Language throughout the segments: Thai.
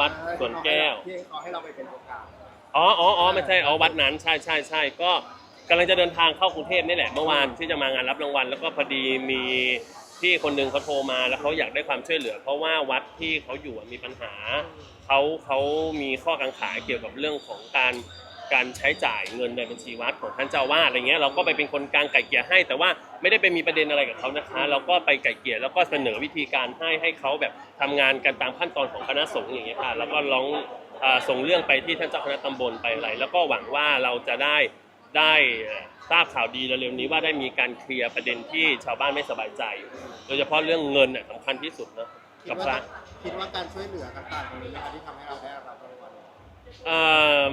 วัดสวนแก้ว ที่เขาให้เราไปเป็นโอกาสอ๋ออ๋ออ๋อไม่ใช่อ๋อวัดนั้น ใช่ใช่ใช่ก็กำลังจะเดินทางเข้ากรุงเทพนี่แหละเมื่อวานที่จะมางานรับรางวัล แล้วก็พอดีมีพี่คนหนึ่งเขาโทรมาแล้วเขาอยากได้ความช่วยเหลือ เพราะว่าวัดที่เขาอยู่อะมีปัญหาเขาเขามีข้อกังขาเกี่ยวกับเรื่องของการ การใช้จ่ายเงินในบัญชีวัดของท่านเจ้าวาดอะไรเงี้ยเราก็ไปเป็นคนกลางไก่เกลี่ยให้ แต่ว่าไม่ได้ไปมีประเด็นอะไรกับเขานะคะ เราก็ไปไก่เกลี่ยแล้วก็เสนอวิธีการให้ให้เขาแบบทำงานกันตามขั้นตอนของคณะสงฆ์อย่างเงี้ยค่ะแล้วก็ร้องอ่าส่งเรื่องไปที่ท่านเจ้าคณะตำบลไปอะไรแล้วก็หวังว่าเราจะได้ได้ทราบข่าวดีเร็วๆนี้ว่าได้มีการเคลียร์ประเด็นที่ชาวบ้านไม่สบายใจ โดยเฉพาะเรื่องเงินน่ะสำคัญที่สุดนะคิกัดบพว่าระ คิดว่าการช่วยเหลือต่างๆตรงนี้นะครับที่ทำให้เราได้รับรางวัล เอ่อ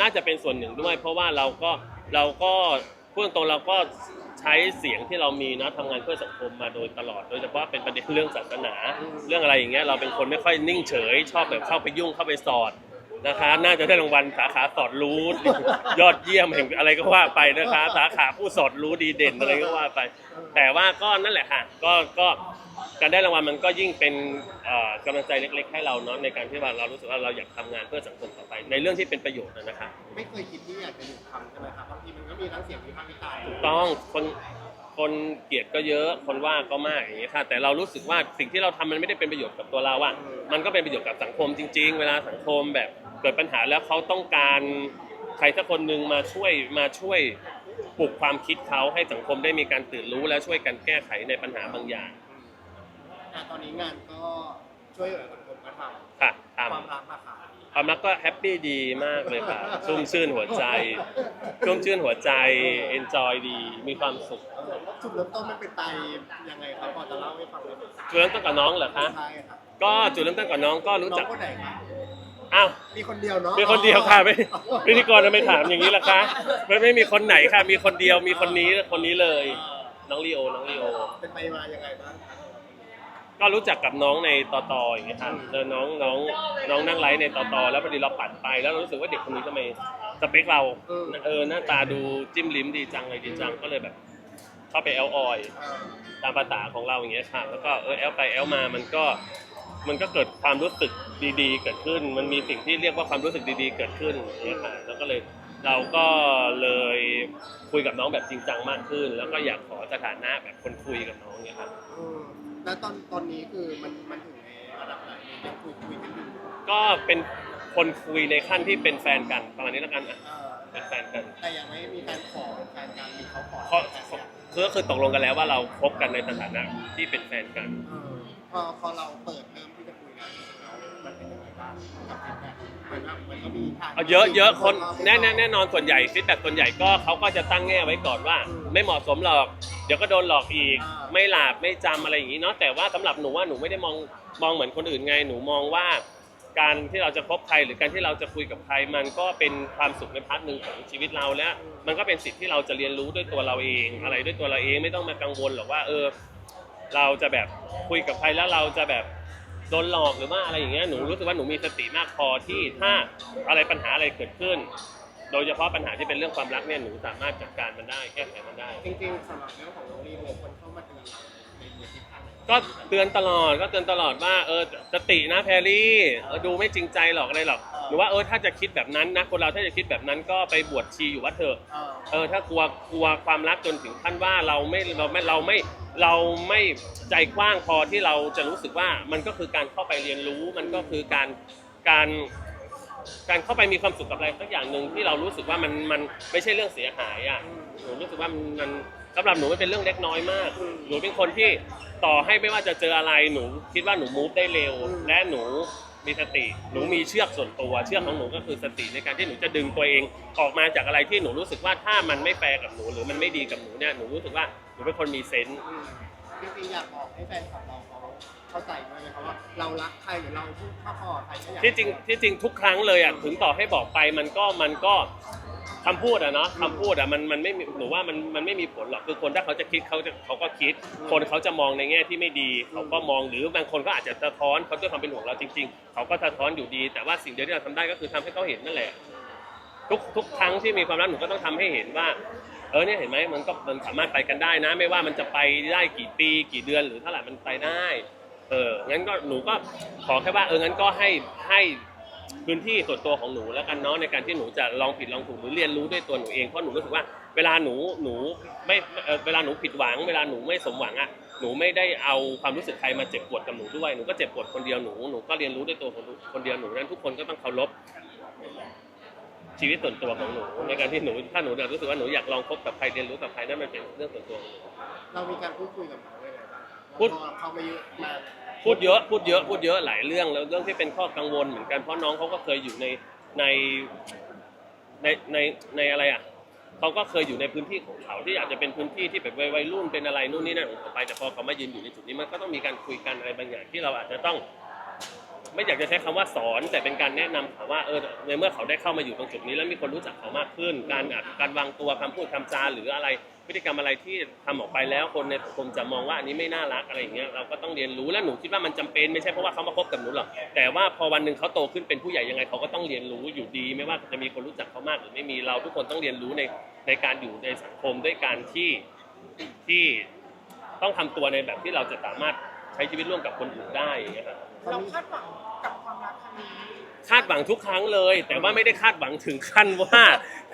น่าจะเป็นส่วนหนึ่งด้วย เพราะว่าเราก็เราก็พูดตรงเราก็ใช้เสียงที่เรามีนะทำงานเพื่อสังคมมาโดยตลอด โดยเฉพาะเป็นประเด็นเรื่องศาสนา เรื่องอะไรอย่างเงี้ยเราเป็นคนไม่ค่อยนิ่งเฉย ชอบแบบเข้าไปยุ่งเข้าไปสอด นะคะ น่าจะได้รางวัลสาขาสอดรู้ ยอดเยี่ยมแห่งอะไรก็ว่าไปนะคะ สาขาผู้สอดรู้ดีเด่นอะไรก็ว่าไป แต่ว่าก็นั่นแหละค่ะก็ก็การได้รางวัลมันก็ยิ่งเป็นเอ่อกำลังใจเล็กๆ ให้เราเนาะในการที่ว่าเรารู้สึกว่าเราอยากทำงานเพื่อสังคมต่อไป ในเรื่องที่เป็นประโยชน์นะนะคะไม่เคยคิดที่อยากจะหยุดทำใช่ไหมครับบางทีมันก็มีทั้งเสียงวิพากษ์วิจารณ์ถูกต้องคนคนเกลียดก็เยอะคนว่าก็มากอย่างนี้ยค่ะแต่เรารู้สึกว่าสิ่งที่เราทำมันไม่ได้เป็นประโยชน์กับตัวเราอะมันก็เป็นประโยชน์กับสังคมจริง ๆ เวลาสังคมแบบ เกิดปัญหาแล้วเขาต้องการใครสักคนหนึ่งมาช่วยมาช่วยปลุกความคิดเขาให้สังคมได้มีการตื่นรู้และช่วยกันแก้ไขในปัญหาบางอย่าง อะตอนนี้งานก็ช่วยเหลือสังคมก็ทค่ะทำความรักราคาำความรักก็แฮปปี้ดีมากเลยค่ะชุ่มชื่นหัวใจชุ่มชื่นหัวใจเอนจอยดีมีความสุขจุดเริ่มต้นมันเป็นไปยังไงครับพอจะเล่าให้ฟังได้ไหมจุดเริ่มต้นกับน้องเหรอคะ ใช่ครับก็จุดเริ่มต้นกับน้องก็รู้น้อจังกคนไหนครับ อ้าวมีคนเดียวเนาะมีคนเดียวค่ะไม่พิธีกรทำไมถามอย่างนี้ล่ะคะไม่ไม่มีคนไหนค่ะ มีคนเดียวมีคนนี้คนนี้เลย น้องลีโอน้องลีโอ เป็นไปมายังไงบ้างก็รู้จักกับน้องในตอตออย่างเงี้ยค่ะเจอน้องน้องน้องนั่งไลฟ์ในตอตอแล้วพอดีเราปัดไปแล้วเรารู้สึกว่าเด็กคนนี้ทำไมสเปคเราเออหน้าตาดูจิ้มลิ้มดีจังเลยดีจังก็เลยแบบเข้าไปแอลออยเออตามภาษาของเราอย่างเงี้ยค่ะแล้วก็เออแอลไปแอลมามันก็ มันก็เกิดความรู้สึกดีๆ เกิดขึ้น มันมีสิ่งที่เรียกว่าความรู้สึกดีๆ เกิดขึ้นอย่างเงี้ยค่ะแล้วก็เลยเราก็เลยคุยกับน้องแบบจริงจังมากขึ้น แล้วก็อยากขอสถานะแบบคนคุยกับน้องเนี่ยครับอืมแล้วตอนตอนนี้คือมันมันถึงในระดับไหนยังคุยคุยกันอยู่ก็เป็นคนคุยในขั้นที่เป็นแฟนกันประมาณนี้แล้วกันอะเออเป็นแฟนกัน แต่ยังไม่มีการขอแฟนกันมีเขาขอเพราะคือก็คือตกลงกันแล้วว่าเราคบกันในสถานะที่เป็นแฟนกัน เออ พอพอเราเปิดเริ่มที่จะคุยกันแล้วมันเป็นยังไงบ้างกับฟีดแบ็กเหมือนว่ามันก็มีทางเอาเยอะเยอะคนแน่แน่แน่นอนส่วนใหญ่ฟีดแบ็กส่วนใหญ่ก็เขาก็จะตั้งแง่ไว้ก่อนว่า ไม่เหมาะสมหรอก เดี๋ยวก็โดนหลอกอีก ไม่หลาบไม่จำอะไรอย่างนี้เนาะแต่ว่าสำหรับหนูว่าหนูไม่ได้มองมองเหมือนคนอื่นไงหนูมองว่า การที่เราจะพบใครหรือการที่เราจะคุยกับใคร มันก็เป็นความสุขในพาร์ทหนึ่งของชีวิตเราและมันก็เป็นสิทธิ์ที่เราจะเรียนรู้ด้วยตัวเราเอง อะไรด้วยตัวเราเองไม่ต้องมากังวลหรอกว่าเออ เราจะแบบคุยกับใครแล้วเราจะแบบโดนหลอกหรือว่าอะไรอย่างเงี้ยหนูรู้สึกว่าหนูมีสติมากพอที่ถ้าอะไรปัญหาอะไรเกิดขึ้น โดยเฉพาะปัญหาที่เป็นเรื่องความรักเนี่ยหนูสามารถจัดการมันได้แก้ไขมันได้ จริงๆสำหรับเรื่องของน้องลีโอคนเข้ามาเตือนเราในในทิศทางไหนก็เตือนตลอดก็เตือนตลอดว่าเออสตินะแพรรี่เออดูไม่จริงใจหรอกอะไรหรอกหรือว่าเออถ้าจะคิดแบบนั้นนะคนเราถ้าจะคิดแบบนั้นก็ไปบวชชีอยู่วัดเถอะ เออ เออถ้ากลัวกลัวความรักจนถึงขั้นว่าเราไม่เราไม่เราไม่ เราไม่ใจกว้างพอที่เราจะรู้สึกว่ามันก็คือการเข้าไปเรียนรู้ มันก็คือการการการเข้าไปมีความสุขกับอะไรสักอย่างหนึ่งที่เรารู้สึกว่ามันมันไม่ใช่เรื่องเสียหายอะหนูรู้สึกว่ามันมันสำหรับหนูมันเป็นเรื่องเล็กน้อยมาก หนูเป็นคนที่ต่อให้ไม่ว่าจะเจออะไรหนูคิดว่าหนูมูฟได้เร็ว และหนูมีสติ หนูมีเชือกส่วนตัว เชือกของหนูก็คือสติในการที่หนูจะดึงตัวเองออกมาจากอะไรที่หนูรู้สึกว่าถ้ามันไม่แฟร์กับหนูหรือมันไม่ดีกับหนูเนี่ยหนูรู้สึกว่า หนูเป็นคนมีเซนส์อืมจริงๆอยากบอกให้แฟนคลับเราเขาเข้าใจด้วยนะครับว่าเรารักใครหรือเราพูดข้าพอใครก็อยากที่จริงที่จริงทุกครั้งเลยอะถึงต่อให้บอกไปมันก็มันก็คำพูดอะเนาะคำพูดอะมันมันไม่มีหนูว่ามันมันไม่มีผลหรอกคือคนถ้าเขาจะคิดเขาจะเขาก็คิด คนเขาจะมองในแง่ที่ไม่ดีเขาก็มองหรือบางคนก็อาจจะสะท้อนเขาด้วยความเป็นห่วงเราจริง ๆ เขาก็สะท้อนอยู่ดี แต่ว่าสิ่งเดียวที่เราทำได้ก็คือทำให้เขาเห็นนั่นแหละ ทุกทุกครั้งที่มีความรักหนูก็ต้องทำให้เห็นว่า เออเนี่ยเห็นไหมมันก็มันสามารถไปกันได้นะ ไม่ว่ามันจะไปได้กี่ปี กี่เดือนหรือเท่าไหร่มันไปได้ เอองั้นก็หนูก็ขอแค่ว่าเอองั้นก็ให้ให้พื้นที่ส่วนตัวของหนูแล้วกันเนาะในการที่หนูจะลองผิดลองถูกหรือเรียนรู้ด้วยตัวหนูเองเพราะหนูรู้สึกว่า เวลาหนูหนูไม่เอ่อเวลาหนูผิดหวัง เวลาหนูไม่สมหวังอะหนูไม่ได้เอาความรู้สึกใครมาเจ็บปวดกับหนูด้วยหนูก็เจ็บปวดคนเดียวหนูหนูก็เรียนรู้ด้วยตัวของหนูคนเดียวหนูนั้นทุกคนก็ต้องเคารพ ชีวิตส่วนตัวของหนู ในการที่หนูถ้าหนูรู้สึกว่าหนูอยากลองคบกับใครเรียนรู้กับใครนั่นมันเป็นเรื่องส่วนตัวของหนูเรามีการพูดคุยกับเขาเลยไงบ้างพูดพอเขามาเยอะมาพูดเยอะพูดเยอะพูดเยอะหลายเรื่องแล้วเรื่องที่เป็นข้อกังวลเหมือนกันเพราะน้องเขาก็เคยอยู่ในในในในในอะไรอะเขาก็เคยอยู่ในพื้นที่ของเขาที่อาจจะเป็นพื้นที่ที่แบบวัยรุ่นเป็นอะไรนู่นนี่นั่นของเขาไปแต่พอเขามายืนอยู่ในจุดนี้มันก็ต้องมีการคุยกันอะไรบางอย่างที่เราอาจจะต้อง ไม่อยากจะใช้คำว่าสอน แต่เป็นการแนะนำเขาว่าเออในเมื่อเขาได้เข้ามาอยู่ตรงจุดนี้ แล้วมีคนรู้จักเขามากขึ้น การการวางตัวคำพูดคำจาหรืออะไรพฤติกรรมอะไรที่ทำออกไปแล้วคนในสังคมจะมองว่าอันนี้ไม่น่ารักอะไรอย่างเงี้ยเราก็ต้องเรียนรู้และหนูคิดว่ามันจำเป็นไม่ใช่เพราะว่าเขามาคบกับหนูหรอกแต่ว่าพอวันหนึ่งเขาโตขึ้นเป็นผู้ใหญ่ยังไงเขาก็ต้องเรียนรู้อยู่ดี ไม่ว่าจะมีคนรู้จักเขามากหรือไม่มีเราทุกคนต้องเรียนรู้ในในการอยู่ในสังคมด้วยการที่ที่ต้องทำตัวในแบบที่เราจะสามารถใช้ชีวิตร่วมกับคนอื่นได้อย่างเงี้ยครับเราคาดหวัง กับความรักครั้งนี้คาดหวังทุกครั้งเลย แต่ว่าไม่ได้คาดหวังถึงขั้นว่า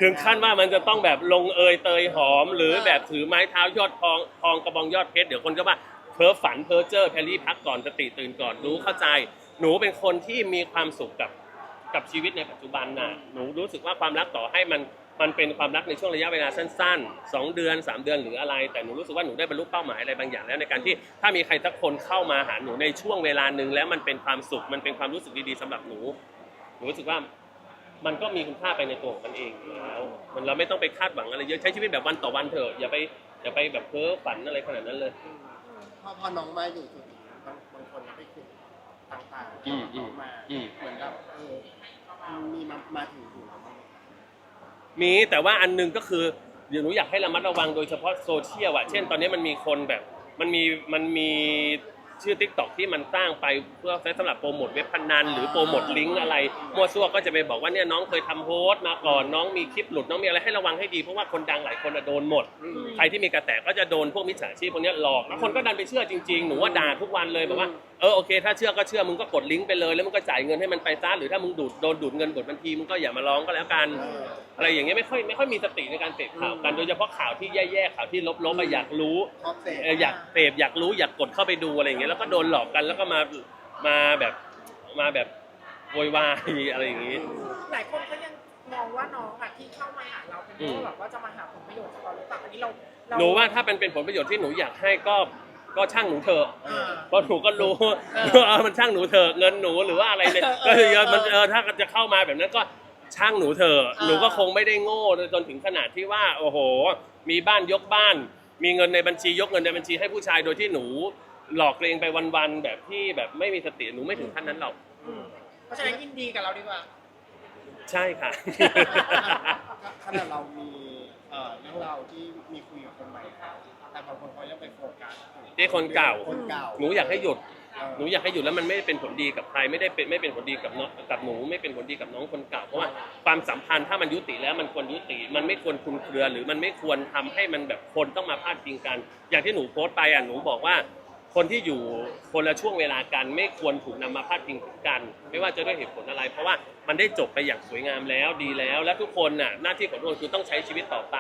ถึงขั้นว่ามันจะต้องแบบลงเอยเตยหอม หรือแบบถือไม้เท้ายอดทองทองกระบองยอดเพชรเดี๋ยวคนก็ว่าเพ้อฝันเพ้อเจ้อแพรรี่พักก่อนสติตื่นก่อนรู้เข้าใจ หนูเป็นคนที่มีความสุขกับกับชีวิตในปัจจุบันน่ะหนูรู้สึกว่าความรักต่อให้มัน มันเป็นความรักในช่วงระยะเวลาสั้นๆสองเดือนสามเดือนหรืออะไร แต่หนูรู้สึกว่าหนูได้บรรลุเป้าหมายอะไรบางอย่างแล้วในการที่ถ้ามีใครสักคนเข้ามาหาหนูในช่วงเวลาหนึ่งแล้วมันเป็นความสุขมันเป็นความรู้สึกดีๆสำหรับหนูหนูรู้สึกว่ามันก็มีคุณค่าไปในตัวของมันเองอยู่แล้วมันเราไม่ต้องไปคาดหวังอะไรเยอะใช้ชีวิตแบบวันต่อวันเถอะอย่าไปอย่าไปแบบเพ้อฝันอะไรขนาดนั้นเลยพอพอน้องมาอยู่จุดนี้บางบางคนก็ไปคุยต่างๆอืมอืมมาอืมเหมือนกับเออมีมามาถึงหูเราบ้างไห มีแต่ว่าอันหนึงก็คือเดี๋ยวหนูอยากให้ระมัดระวังโดยเฉพาะโซเชียลอะเช่นตอนนี้มันมีคนแบบ มันมีมันมีชื่อ t ิ k t o k ที่มันสร้างไปเพื่อใช้สำหรับโปรโมทเว็บพนันหรือโปรโมทลิงก์อะไรมั่วซั่วก็จะไปบอกว่าเนี่ยน้องเคยทำโพสต์มาก่อนน้องมีคลิปหลุดน้องมีอะไรให้ระวังให้ดีเพราะว่าคนดังหลายคนอะโดนหมด ใครที่มีกระแสก็จะโดนพวกมิจฉาชีพพวกเนี้ยหลอกแล้วคนก็ดันไปเชื่อจริงๆ หนูว่าด่าทุกวันเลยแบบว่าเออโอเค ถ้าเชื่อก็เชื่อมึงก็กดลิงก์ไปเลย แล้วมึงก็จ่ายเงินให้มันไปซะหรือถ้ามึงดูดโดนดูดเงินกดบัญชีมึงก็อย่ามาร้องก็แล้วกันเอออะไรอย่างเงี้ยไม่ค่อยไม่ค่อยมีสติในการเสพข่าวกันโดยเฉพาะข่าวที่แย่ๆข่าวที่ลบๆอะอยากรู้ชอบเสพเอออยากเสพอยากรู้อยากกดเข้าไปดูอะไรอย่างเงี้ยแล้วก็โดนหลอกกันแล้วก็มามาแบบมาแบบโวยวายอะไรอย่างงี้ หลายคนก็ยังมองว่าน้องอะที่เข้ามาหาเราเป็นเพอืมราะแบบว่าจะมาหาผลประโยชน์จากเราหรือเปล่าอันนี้เราเรหนูว่าถ้าเป็นเป็นผลประโยชน์ที่หนูอยากให้ก็ ก็ช่างหนูเถอะอ่าเพราะหนูก็รู้เออเออมันช่างหนูเถอะเงินหนูหรือว่าอะไรเนี่ยเอก็อคือเออมันเออถ้าจะเข้ามาแบบนั้นก็ช่างหนูเถอะเออหนูก็คงไม่ได้โง่จนถึงขนาดที่ว่า โอ้โห มีบ้านยกบ้าน มีเงินในบัญชียกเงินในบัญชีให้ผู้ชายโดยที่หนูหลอกตัวเองไปวันๆแบบที่แบบไม่มีสติหนูไม่ถึงขั้นนั้นหรอกอืมเพราะฉะนั้นยินดีกับเราดีกว่า ใช่ค่ะขนาดเรามีเอ่อเรื่องราวที่มีคุยกับคนใหม่แต่บางคนเขายัง ไปโฟกัสที่คนเก่า คนเก่า หนูอยากให้หยุดเออหนูอยากให้หยุดแล้วมันไม่ได้เป็นผลดีกับใครไม่ได้เป็นไม่เป็นผลดีกับน้องกับหนูไม่เป็นผลดีกับน้องคนเก่าเพราะว่าความสัมพันธ์ถ้ามันยุติแล้วมันควรยุติ มันไม่ควรคลุมเครือหรือมันไม่ควรทำให้มันแบบคนต้องมาพาดพิงกัน อย่างที่หนูโพสต์ไปอะหนูบอกว่า คนที่อยู่คนละช่วงเวลากัน ไม่ควรถูกนำมาพาดพิงถึงกัน ไม่ว่าจะด้วยเหตุผลอะไร เพราะว่ามันได้จบไปอย่างสวยงามแล้วดีแล้ว และทุกคนน่ะหน้าที่ของทุกคนคือต้องใช้ชีวิตต่อไป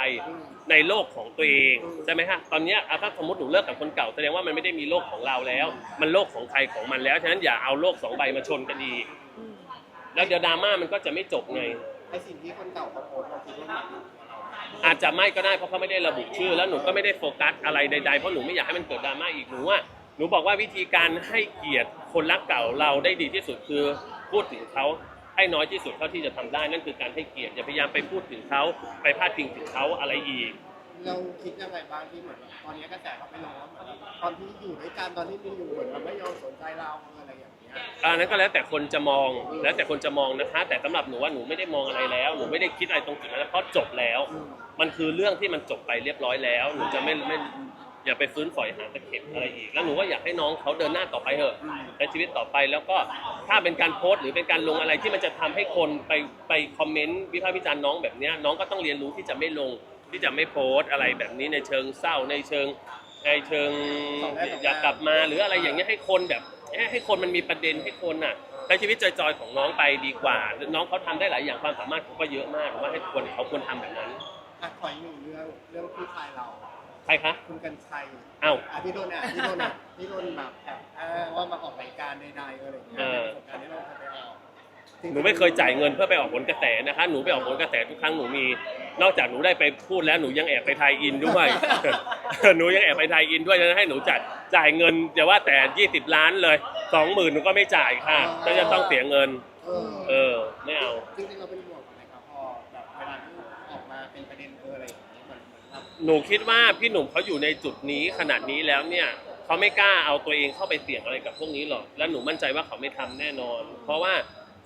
ในโลกของตัวเองใช่ไหมฮะตอนนี้ถ้าสมมติหนูเลิกกับคนเก่าแสดงว่ามันไม่ได้มีโลกของเราแล้ว มันโลกของใครของมันแล้วฉะนั้นอย่าเอาโลกสองใบมาชนกันอีกแล้วเดี๋ยวดราม่ามันก็จะไม่จบไงไอสิ่งที่คนเก่าเขาโพสต์เราคิดว่ามันอาจจะไม่ก็ได้เพราะเขาไม่ได้ระบุชื่อ แล้วหนูก็ไม่ได้โฟกัสอะไรใดๆเพราะหนูไม่อยากให้มันเกิดดราม่าอีกหนูว่า หนูบอกว่าวิธีการให้เกียรติคนรักเก่าเราได้ดีที่สุดคือพูดถึงเขาให้น้อยที่สุดเท่าที่จะทำได้นั่นคือการให้เกียรติอย่าพยายามไปพูดถึงเขาไปพาดพิงถึงเขาอะไรอีก เราคิดยังไงบ้างที่เหมือนตอนนี้กระแสเขาไปลงว่าเหมือนตอนที่อยู่ด้วยกันตอนที่มีอยู่เหมือนมันไม่ยอมสนใจเราอะไรอย่างเงี้ยอันนั้นก็แล้วแต่คนจะมองแล้วแต่คนจะมองนะคะ แต่สำหรับหนูว่าหนูไม่ได้มองอะไรแล้วหนูไม่ได้คิดอะไรตรงจุดนั้นเพราะจบแล้วมมันคือเรื่องที่มันจบไปเรียบร้อยแล้ว หนูจะไม่ไม่ อย่าไปฟื้นฝอยหาตะเข็บอะไรอีก แล้วหนูก็อยากให้น้องเขาเดินหน้าต่อไปเถอะในชีวิตต่อไปแล้วก็ถ้าเป็นการโพสต์หรือเป็นการลงอะไรที่มันจะทำให้คนไปไปคอมเมนต์วิพากษ์วิจารณ์น้องแบบเนี้ยน้องก็ต้องเรียนรู้ที่จะไม่ลงที่จะไม่โพสต์อะไรแบบนี้ในเชิงเศร้าในเชิงในเชิงอยากกลับมาหรืออะไรอย่างเงี้ยให้คนแบบเอ๊ะให้คนมันมีประเด็นให้คนน่ะใช้ชีวิตจอยๆของน้องไปดีกว่า น้องเขาทำได้หลายอย่างความสามารถเขาก็เยอะมากว่าให้ควรเขาควรทำแบบนั้น อะขออีกหนึ่งเรื่องเรื่องพี่ชายเรา ใครคะ คุณกันชัยอ้าวอะที่โดนอะที่โดนอะที่โดนแบบแอบอ้างว่ามาออกรายการใดๆอะไรอย่างเงี้ยเออ ประสบการณ์ที่เราเคยไปออกหนูไม่เคยจ่ายเงินเพื่อไปออกผลกระแสนะคะ หนูไปออกผลกระแสทุกครั้งหนูมี นอกจากหนูได้ไปพูดแล้วหนูยังแอบไปไทยอินด้วย หนูยังแอบไปไทยอินด้วยนะให้หนูจ่ายจ่ายเงินอย่าว่าแต่ 20 ล้านเลย20,000หนูก็ไม่จ่ายค่ะก็จะต้องเสียเงิน เออเออไม่เอา จริงๆเราเป็น หนูคิดว่าพี่หนุ่มเขาอยู่ในจุดนี้ขนาดนี้แล้วเนี่ยเขาไม่กล้าเอาตัวเองเข้าไปเสี่ยงอะไรกับพวกนี้หรอก และหนูมั่นใจว่าเขาไม่ทำแน่นอน เพราะว่า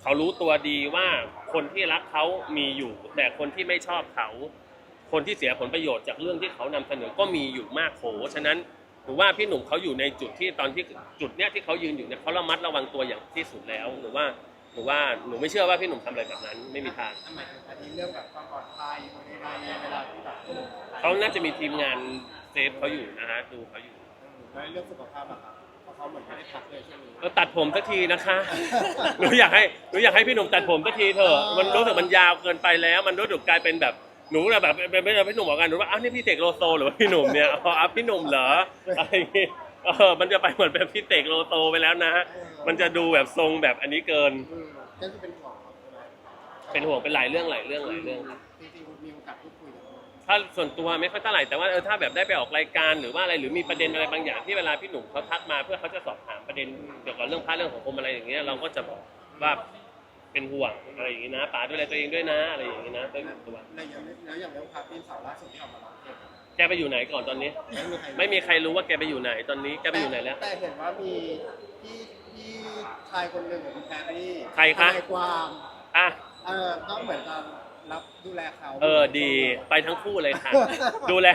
เขารู้ตัวดีว่าคนที่รักเขามีอยู่ แต่คนที่ไม่ชอบเขา คนที่เสียผลประโยชน์จากเรื่องที่เขานำเสนอก็มีอยู่มากโขฉะนั้นหนูว่าพี่หนุ่มเขาอยู่ในจุดที่ตอนที่จุดเนี้ยที่เขายืนอยู่เนี่ยเขาระมัดระวังตัวอย่างที่สุดแล้วหนูว่า หนูว่าหนูไม่เชื่อว่าพี่หนุ่มทำอะไรแบบนั้น ไม่มีทางทำไมถึงอันนี้เรื่องแบบความปลอดภัยอะไรในเวลาที่แบบเออเขาน่าจะมีทีมงานเซฟเขาอยู่นะฮะดูเขาอยู่แล้วเรื่องสุขภาพอะครับเพราะเขาเหมือนไม่ได้พักเลยช่วงนี้ เออตัดผมสักทีนะคะหนูอยากให้หนูอยากให้พี่หนุ่มตัดผมสักทีเถอะมันรู้สึกมันยาวเกินไปแล้ว มันรู้สึกกลายเป็นแบบหนูแบบเป็นเป็นพี่หนุ่มบอกกันหนูว่าอ้าวนี่พี่เสกโลโซหรือว่าพี่หนุ่มเนี่ยอ๋ออ้าวพี่หนุ่มเหรออะไรอย่างงี้ เออมันจะไปเหมือนเป็นพี่เสกโลโซไปแล้วนะ มันจะดูแบบทรงแบบอันนี้เกิน อืมก็คือเป็นห่วงครับใช่ไหมเป็นห่วงเป็นหลายเรื่องหลายเรื่องหลายเรื่อง จริงๆมีโอกาสพูดคุยกันไหมถ้าส่วนตัวไม่ค่อยเท่าไหร่แต่ว่าเออถ้าแบบได้ไปออกรายการหรือว่าอะไรหรือมีประเด็นอะไรบางอย่างที่เวลาพี่หนุ่มเขาทักมาเพื่อเขาจะสอบถามประเด็นเกี่ยวกับเรื่องพระเรื่องของผมอะไรอย่างเงี้ยเราก็จะบอกว่าเป็นห่วงอะไรอย่างงี้นะป๋าดูแลตัวเองด้วยนะอะไรอย่างงี้นะด้วยตัว แล้วอย่างแล้วอย่างเรื่องพาร์ทที่สาวล่าสุดที่ออกมาร้องเพลงอะ แกไปอยู่ไหนก่อนตอนนี้ ไม่มีใครไม่มีใครรู้ว่าแกไปอยู่ไหนตอนนี้แกไปอยู่ไหนแล้ว แต่เห็นว่ามีพี่พี่ชายคนหนึ่งของคุณแพรรี่ใครคะ ทนายความอะ เออก็เหมือนกันรับดูแลเขาเออดีไปทั้งคู่เลยค่ะ ดูแล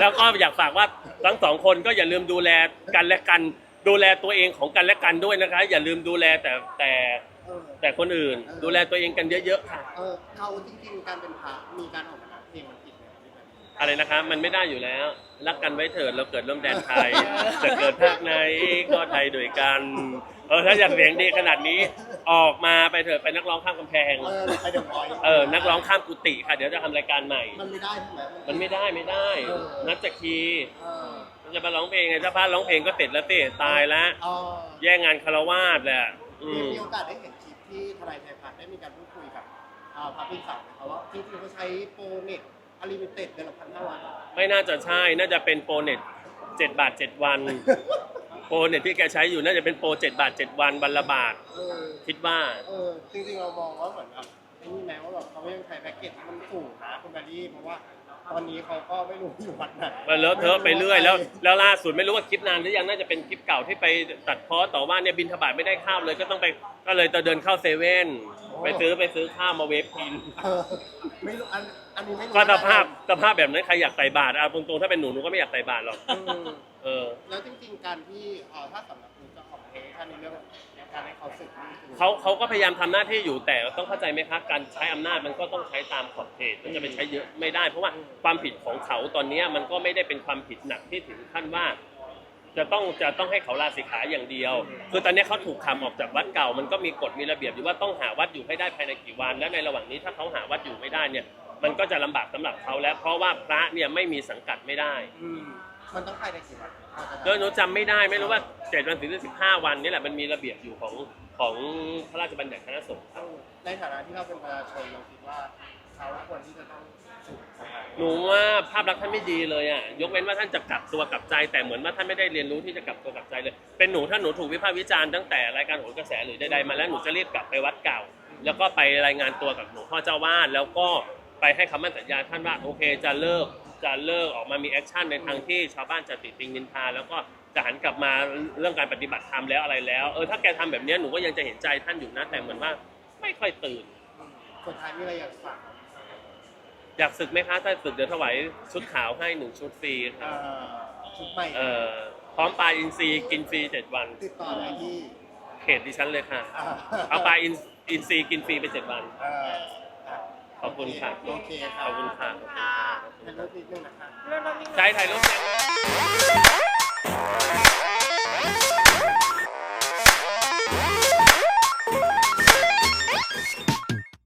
แล้วก็อยากฝากว่าทั้งสองคนก็อย่าลืมดูแลกันและกัน ดูแลตัวเองของกันและกันด้วยนะคะ อย่าลืมดูแลแต่แต่เออแต่คนอื่น ดูแลตัวเองกันเยอะๆค่ะ เออเขาจริงๆการเป็นพระมีการออก อะไรนะคะ มันไม่ได้อยู่แล้ว รักกันไว้เถิดเราเกิดร่วมแดนไทยจะเกิดภาคไหนก็ไทยด้วยกัน เออถ้าอยากเสียงดีขนาดนี้ออกมาไปเถิดไปนักร้องข้ามกำแพง เออไปเดี๋ยวร้อยเออนักร้องข้ามกุฏิค่ะเดี๋ยวจะทำรายการใหม่ มันไม่ได้ใช่ไหมมันไม่ได้ไม่ได้เออนัดจากคีย์เออมันจะมาร้องเพลงไงถ้าพลาดร้องเพลงก็เสร็จแล้วเตะตายแล้วเออแย่งงานคารวาสแหละอืมีม มีโอกาสได้เห็นคลิปที่ทนายไทยพัฒน์ได้มีการพูดคุยกับอ่าพระพิสาวนะครับว่าจริงๆเขาใช้โปรเน็ต อลิมิเต็ดเดือนละพันห้าวันไม่น่าจะใช่ น่าจะเป็นโปรเน็ตเจ็ดบาทเจ็ดวัน โปรเน็ตที่แกใช้อยู่น่าจะเป็นโปรเจ็ดบาทเจ็ดวันวันละบาท เออคิดว่า เออจริงๆเรามองว่าเหมือนแบบไอ้นี่แม้ว่าแบบเขาไม่ยังใช้แพ็กเกจที่มันสูงนะคุณแบรี่เพราะว่า ตอนนี้เขาก็ไม่รู้อยู่วัดไหนมันเลอะเทอะไปเรื่อยแล้วแล้วล่าสุดไม่รู้ว่าคลิปนานหรือยังน่าจะเป็นคลิปเก่าที่ไปตัดเพาะต่อว่าเนี่ยบินทบาทไม่ได้ข้าวเลยก็ต้องไปก็เลยจะเดินเข้าเซเว่นไปซื้อไปซื้อข้าวมาเวฟกิน เออไม่รู้อันอันนี้ไม่รู้ก็สภาพสภาพแบบนั้นใครอยากใส่บาตรเอาตรงๆถ้าเป็นหนูหนูก็ไม่อยากใส่บาตรหรอกอืมเออ แล้วจริงๆการที่เอ่อถ้าสำหรับคุณจะออกเพลงท่านในเรื่องการให้เขาสึกนี่คือ เขาเขาก็พยายามทำหน้าที่อยู่แต่ต้องเข้าใจไหมคะการใช้อำนาจมันก็ต้องใช้ตามขอบเขตมันจะไปใช้เยอะไม่ได้ เพราะว่าความผิดของเขาตอนเนี้ยมันก็ไม่ได้เป็นความผิดหนักที่ถึงขั้นว่า จะต้องจะต้องให้เขาลาสิกขาอย่างเดียว คือตอนนี้เขาถูกทำออกจากวัดเก่า มันก็มีกฎมีระเบียบอยู่ว่าต้องหาวัดอยู่ให้ได้ภายในกี่วัน และในระหว่างนี้ถ้าเขาหาวัดอยู่ไม่ได้เนี่ย มันก็จะลำบากสำหรับเขาแล้ว เพราะว่าพระเนี่ยไม่มีสังกัดไม่ได้อืมมันต้องภายในกี่วัน โดยหนูจำไม่ได้ไม่รู้ว่าเจ็ดวันถึงสิบห้าวันนี่แหละมันมีระเบียบอยู่ของ ของพระราชบัญญัติคณะสงฆ์ครับ ในฐานะที่เราเป็นประชาชนเราคิดว่าเขาควรที่จะต้องสึกนะครับหนูว่าภาพลักษณ์ท่านไม่ดีเลยอะยกเว้นว่าท่านจะกลับตัวกลับใจ แต่เหมือนว่าท่านไม่ได้เรียนรู้ที่จะกลับตัวกลับใจเลย เป็นหนูถ้าหนูถูกวิพากษ์วิจารณ์ตั้งแต่รายการโหนกระแสหรือใดๆมาแล้วหนูจะรีบกลับไปวัดเก่า แล้วก็ไปรายงานตัวกับหลวงพ่อเจ้าวาดแล้วก็ไปให้คำมั่นสัญญาท่านว่าโอเคจะเลิกจะเลิกออกมามีแอคชั่นในทางที่ชาวบ้านจะติติงนินทาแล้วก็ จะหันกลับมาเรื่องการปฏิบัติธรรมแล้วอะไรแล้ว เออถ้าแกทำแบบเนี้ยหนูก็ยังจะเห็นใจท่านอยู่นะแต่เหมือนว่าไม่ค่อยตื่นสุดท้ายมีอะไรอยากฝากอยากศึกไหมคะถ้าศึกเดี๋ยวถวายชุดขาวให้หนึ่งชุดฟรีคเอ่รับอชุดใหม่เอ่อพร้อมปลาอินทรีกินฟรีเจ็ดวัน ติดต่อได้ที่เขตดิฉันเลยค่ะอ่าเอาปลาอินอินทรีกินฟรีไปเจ็ดวันเอ่ออะขอบคุณค่ะโอเคคขรัอบคุณค่ะค่ะถ่ายรูปนิดนึงนะคะเรื่องน้องนิ่งใช้ถ่ายรูป Bye.